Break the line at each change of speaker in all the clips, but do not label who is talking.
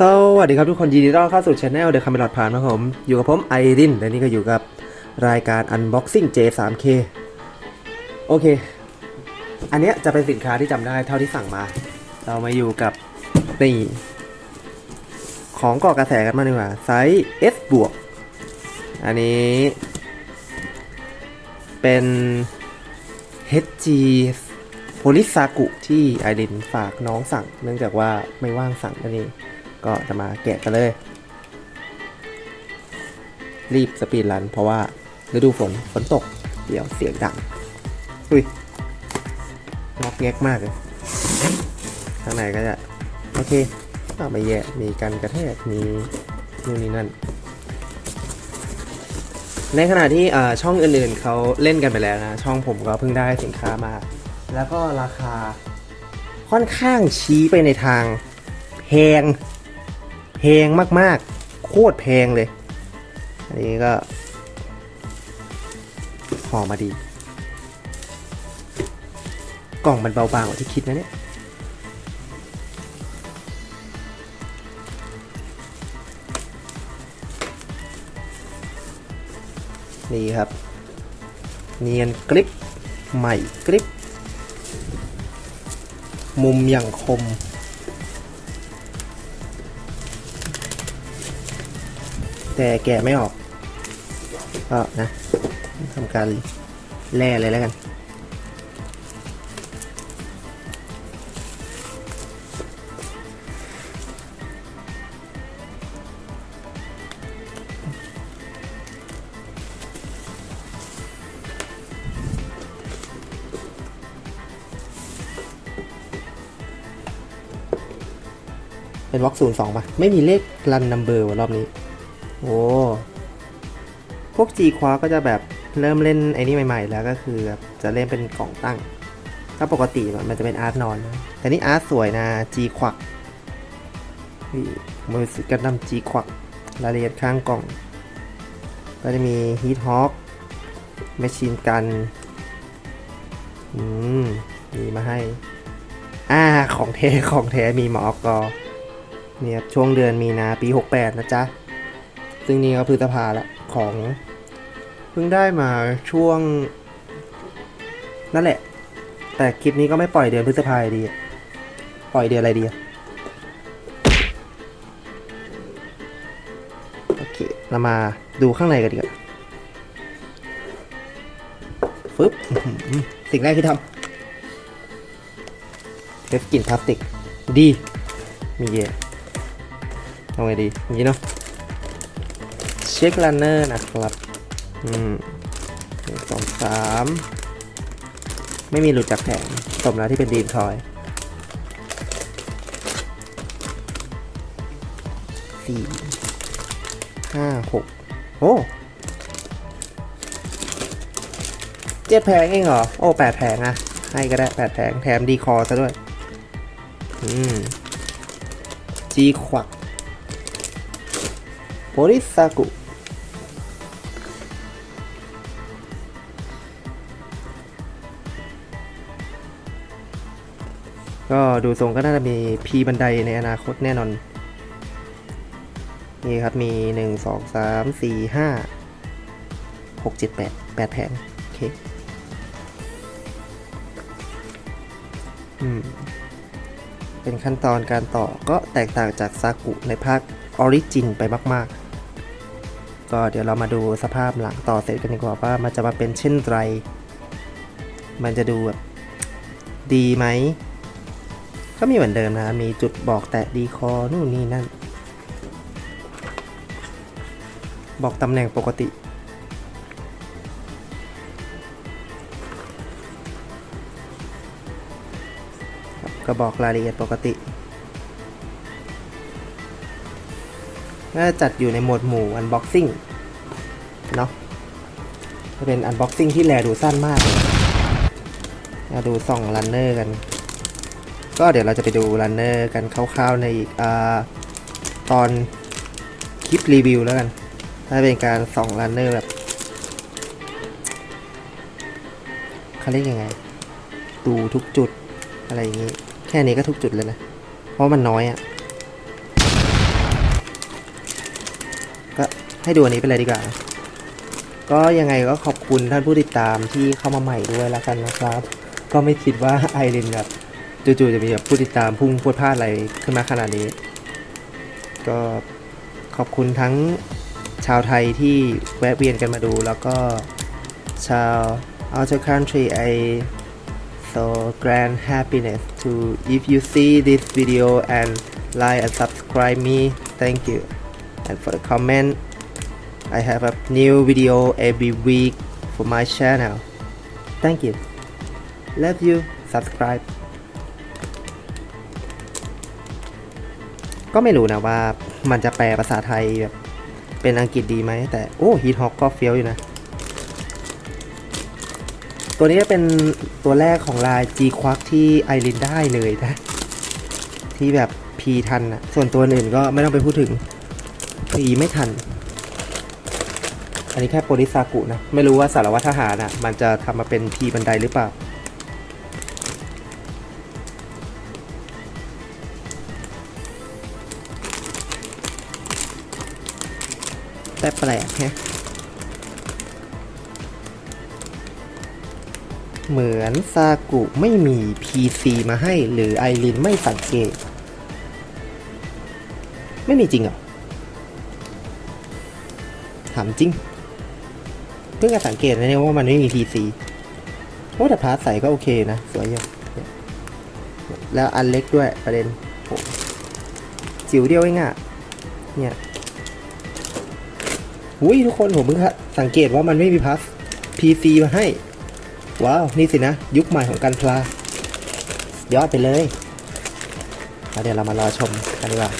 สวัสดีครับทุกคนยินดีต้อนรับเข้าสู่ช anel The Camelot ผ่านะครับผม อยู่กับผมไอรินและนี่ก็อยู่กับรายการ Unboxing J3K โอเค อันเนี้ยจะเป็นสินค้าที่จำได้เท่าที่สั่งมา เรามาอยู่กับนี่ของก่อกระแสกันมากดีกว่าไซส์ S บวกอันนี้ เป็น HG โพลิซากุที่ไอรินฝากน้องสั่ง เนื่องจากว่าไม่ว่างสั่งนั่นเอง ก็จะมาแกะกันเลย รีบสปีดรัน เพราะว่าฤดูฝนฝนตก เดี๋ยวเสียงดัง อุ้ยงอกแงกมากเลยข้างในก็จะโอเคก็ไม่แย่มีกันกระแทกมีนู่นนี่นั่น ในขณะที่ช่องอื่นๆเขาเล่นกันไปแล้วนะ ช่องผมก็เพิ่งได้สินค้ามา แล้วก็ราคาค่อนข้างชี้ไปในทางแพง แพงมากๆ โคตรแพงเลย อันนี้ก็ห่อมาดี กล่องมันเบาบางกว่าที่คิดนะเนี่ยนี่ครับ เนียนกริปใหม่กริป มุมอย่างคม แต่แกะไม่ออก ก็นะทำการแล่เลยแล้วกัน เป็นวอล์กศูนย์สองป่ะ ไม่มีเลขรันนัมเบอร์รอบนี้ โอ้พวก G คว้าก็จะแบบเริ่มเล่นไอ้นี่ใหม่ ๆ แล้วก็คือแบบจะเล่นเป็นกล่องตั้ง ถ้าปกติมันจะเป็นอาร์ตนอนนะแต่นี่อาร์ตสวยนะ G ควักมือสึกันนำ G ควักรายละเอียดข้างกล่อง ก็จะมีฮีทฮอ k แมชชีนกันอืมมีมาให้ อ่า ของแท้ของแท้มีหมอกกอเนี่ยช่วงเดือนมีนาปี 68 นะจ๊ะ ซึ่งนี่ก็พฤษภาละของเพิ่งได้มาช่วง นั่นแหละ แต่คลิปนี้ก็ไม่ปล่อยเดือนพฤษภาดี ปล่อยเดือนอะไรดีโอเคเรามาดูข้างในกันดีกว่าฟึบสิ่งแรกที่ทำเทสกลิ่นพลาสติก ดี มีเยอะทำไงดี อย่างนี้เนาะ เช็คลันเนอร์นะครับอืมหนึ่งสองสามไม่มีหลุดจากแผงสมแล้วที่เป็นดีมทอยสี่ห้าหกโอ้เจ็ดแผงเองเหรอ โอ้แปดแผงอะให้ก็ได้แปดแผงแถมดีคอซะด้วย อืม จีขวักโ o ริซากุ ก็ดูทรงก็น่าจะมีพีบันไดในอนาคตแน่นอน นี่ครับมีหนึ่งสองสามสี่ห้าหกเจ็ดแปดแปดแผงโอเคอืมเป็นขั้นตอนการต่อก็แตกต่างจากซากุในภาคออริจินไปมาก ๆ ก็เดี๋ยวเรามาดูสภาพหลังต่อเสร็จกันดีกว่าว่ามันจะมาเป็นเช่นไร มันจะดูแบบดีไหม ก็มีเหมือนเดิมนะมีจุดบอกแตะดีคอนู่นนี่นั่น บอกตำแหน่งปกติ ก็บอกรายละเอียดปกติก็จัดอยู่ในหมวดหมู่ Unboxing เนาะจะเป็น Unboxing ที่แลดูสั้นมากเลยมาดูส่องรันเนอร์กัน ก็เดี๋ยวเราจะไปดูรันเนอร์กันคร่าวๆในอีกอตอนคลิปรีวิวแล้วกัน ถ้าเป็นการส่องรันเนอร์แบบเขาเรียกยังไง ดูทุกจุดอะไรอย่างนี้ แค่นี้ก็ทุกจุดเลยนะ เพราะมันน้อยอะ่ะให้ดูอันนี้ไปเลยดีกว่า ก็ยังไงก็ขอบคุณท่านผู้ติดตามที่เข้ามาใหม่ด้วยแล้วกันนะครับ ก็ไม่คิดว่าไอรินแบบ จู่ๆจะมีแบบผู้ติดตามพุ่งพวดพลาดอะไรขึ้นมาขนาดนี้ ก็ขอบคุณทั้งชาวไทยที่แวะเวียนกันมาดู แล้วก็ชาว outer country I so grand happiness to if you see this video and like and subscribe me thank you and for the comment I have a new video every week for my channel thank you love you subscribe ก็ไม่รู้นะว่ามันจะแปลภาษาไทยแบบเป็นอังกฤษดีไหม แต่โอ้ฮีทฮอกก็เฟี้ยวอยู่นะ ตัวนี้จะเป็นตัวแรกของลาย G ควักที่ไอรินได้เลยนะ ที่แบบ P ทันนะส่วนตัวอื่นก็ไม่ต้องไปพูดถึง P ไม่ทัน อันนี้แค่โปริซากุนะ ไม่รู้ว่าสารวัตรทหารอะมันจะทำมาเป็น P บันไดหรือเปล่า แต่แปลกแฮะเหมือนซากุไม่มี PC มาให้หรือไอรินไม่สังเกต ไม่มีจริงเหรอ ถามจริง เพิ่งจะสังเกตนะเนี่ยว่ามันไม่มี PC โอ้แต่พาร์ทใส่ก็โอเคนะ สวยอยู่แล้วอันเล็กด้วยประเด็นโจิ๋วเดียวเองอะเนี่ย อุ้ยทุกคนผมเพิ่งสังเกตว่ามันไม่มีพาร์ท PC มาให้ ว้าว นี่สินะ ยุคใหม่ของการพลายอดไปเลยแล้วเดี๋ยวเรามารอชมกันดีกว่า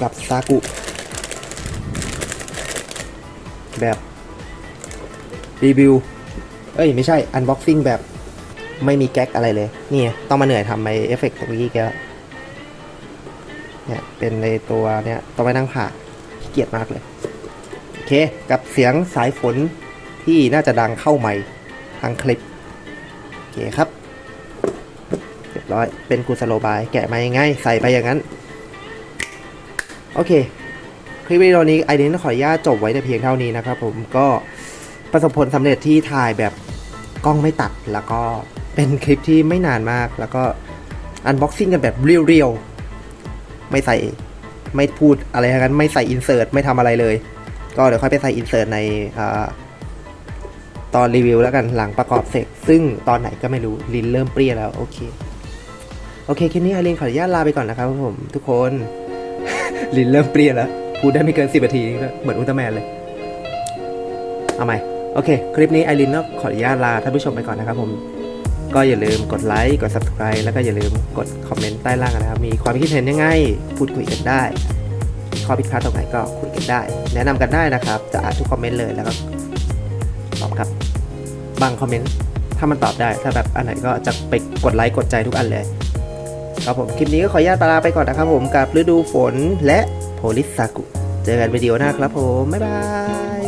กับซากุ แบบ รีวิว เอ้ย ไม่ใช่ อันบ็อกซิ่งแบบไม่มีแก๊กอะไรเลย นี่ ต้องมาเหนื่อยทำไอเอฟเฟกต์ตรงนี้แกเนี่ย เป็นในตัวเนี่ย ต้องไปนั่งผ่า เกียจมากเลย โอเค กับเสียงสายฝนที่น่าจะดังเข้าใหม่ทางคลิป โอเคครับ เรียบร้อย เป็นกุสโลบาย แกะมายังไงใส่ไปอย่างนั้น โอเค คลิปวิดีโอนี้ไอเดนขออนุญาตจบไว้แต่เพียงเท่านี้นะครับผมก็ประสบผลสำเร็จที่ถ่ายแบบกล้องไม่ตัดแล้วก็เป็นคลิปที่ไม่นานมาก แล้วก็อันบ็อกซิ่งกันแบบเรียวๆ ไม่ใส่ ไม่พูดอะไรทั้งนั้นไม่ใส่อินเสิร์ตไม่ทำอะไรเลย ก็เดี๋ยวค่อยไปใส่อินเสิร์ตในอตอนรีวิวแล้วกันหลังประกอบเสร็จ ซึ่งตอนไหนก็ไม่รู้ลินเริ่มเปรี้ยแล้ว โอเค โอเคคลิปนี้ไอรินขออนุญาตลาไปก่อนนะครับผมทุกคน ลินเริ่มเปรี้ยแล้ว พูดได้ไม่เกินสิบนาทีก็เหมือนอุลตร้าแมนเลย เอาใหม่โอเค คลิปนี้ไอรินก็ขออนุญาตลาท่านผู้ชมไปก่อนนะครับผม ก็อย่าลืมกดไลค์กด subscribe แล้วก็อย่าลืมกดคอมเมนต์ใต้ล่างนะครับ มีความคิดเห็นยังไง พูดคุยกันได้ ข้อผิดพลาดตรงไหนก็คุยกันได้ แนะนำกันได้นะครับ จะอ่านทุกคอมเมนต์เลยแล้วก็ตอบครับ บางคอมเมนต์ถ้ามันตอบได้ ถ้าแบบอันไหนก็จะไปกดไลค์กดใจทุกอันเลยครับผมคลิปนี้ก็ขออนุญาตลาไปก่อนนะครับผมกับฤดูฝนและโพลิสซากุ เจอกันวิดีโอหน้าครับผม บ๊ายบาย